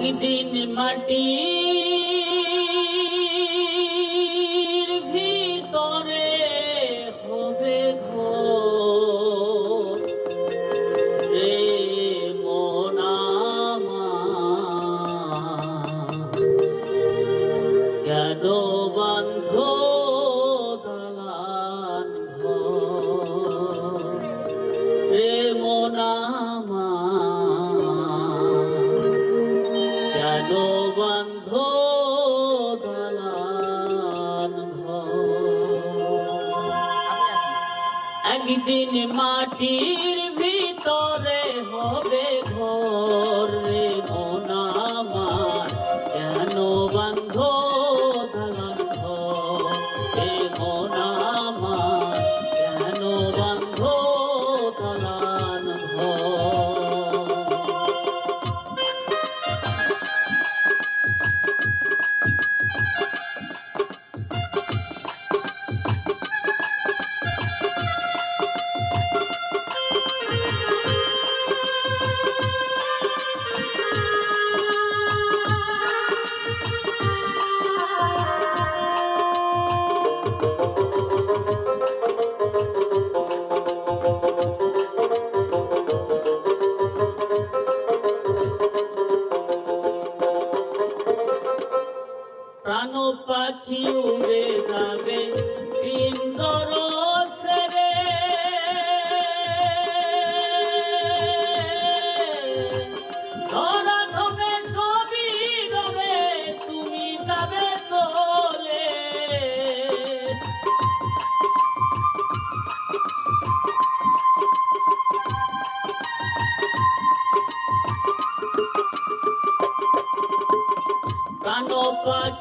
একদিন মাটি একদিন মাটির ভিতরে হবে ঘর রে। পাখি উড়ে যাবে পিন্দর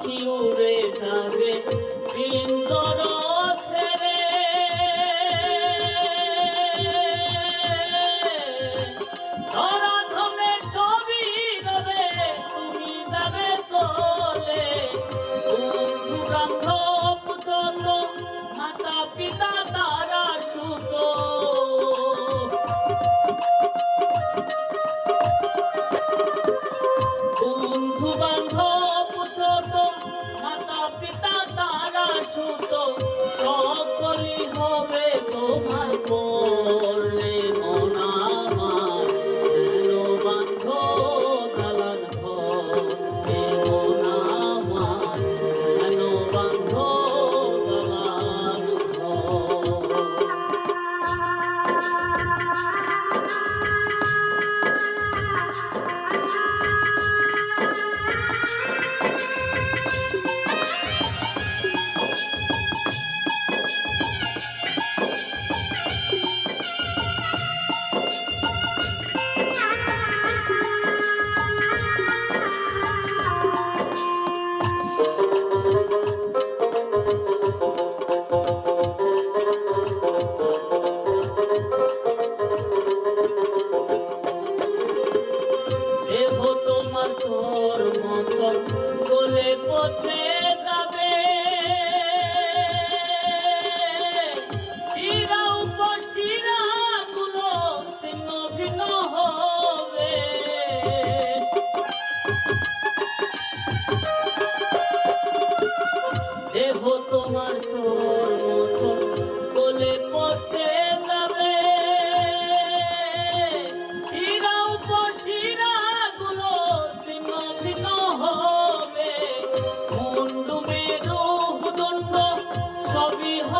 পাখি উড়ে যাবে বিন্দর ধরা ধরে সবই রবে তুমি যাবে চলে। মাতা পিতা তার তোর মতন বলে পছে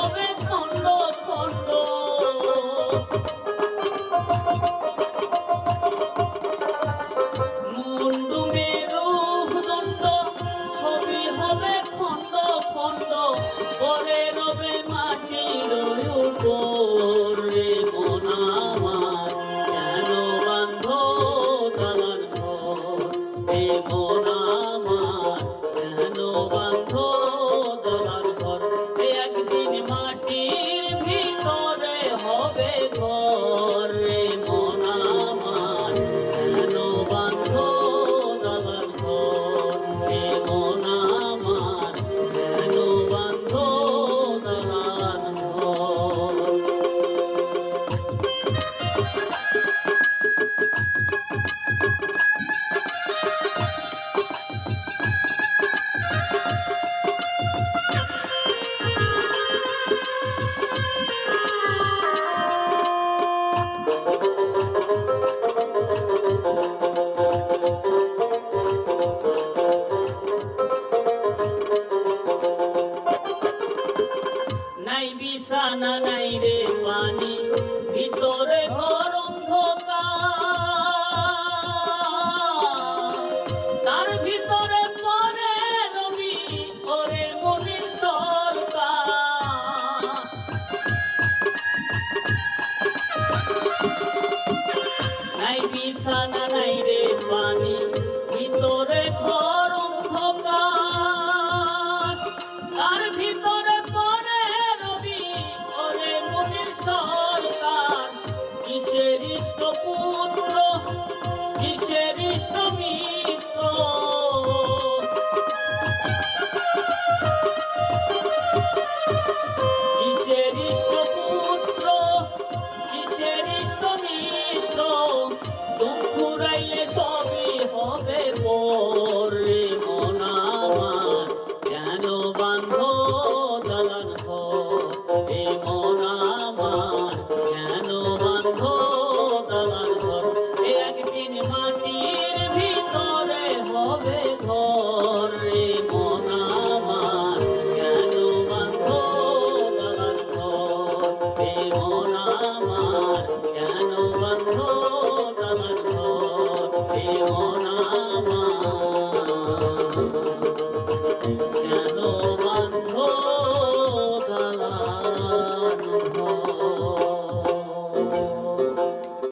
হবে ধন্য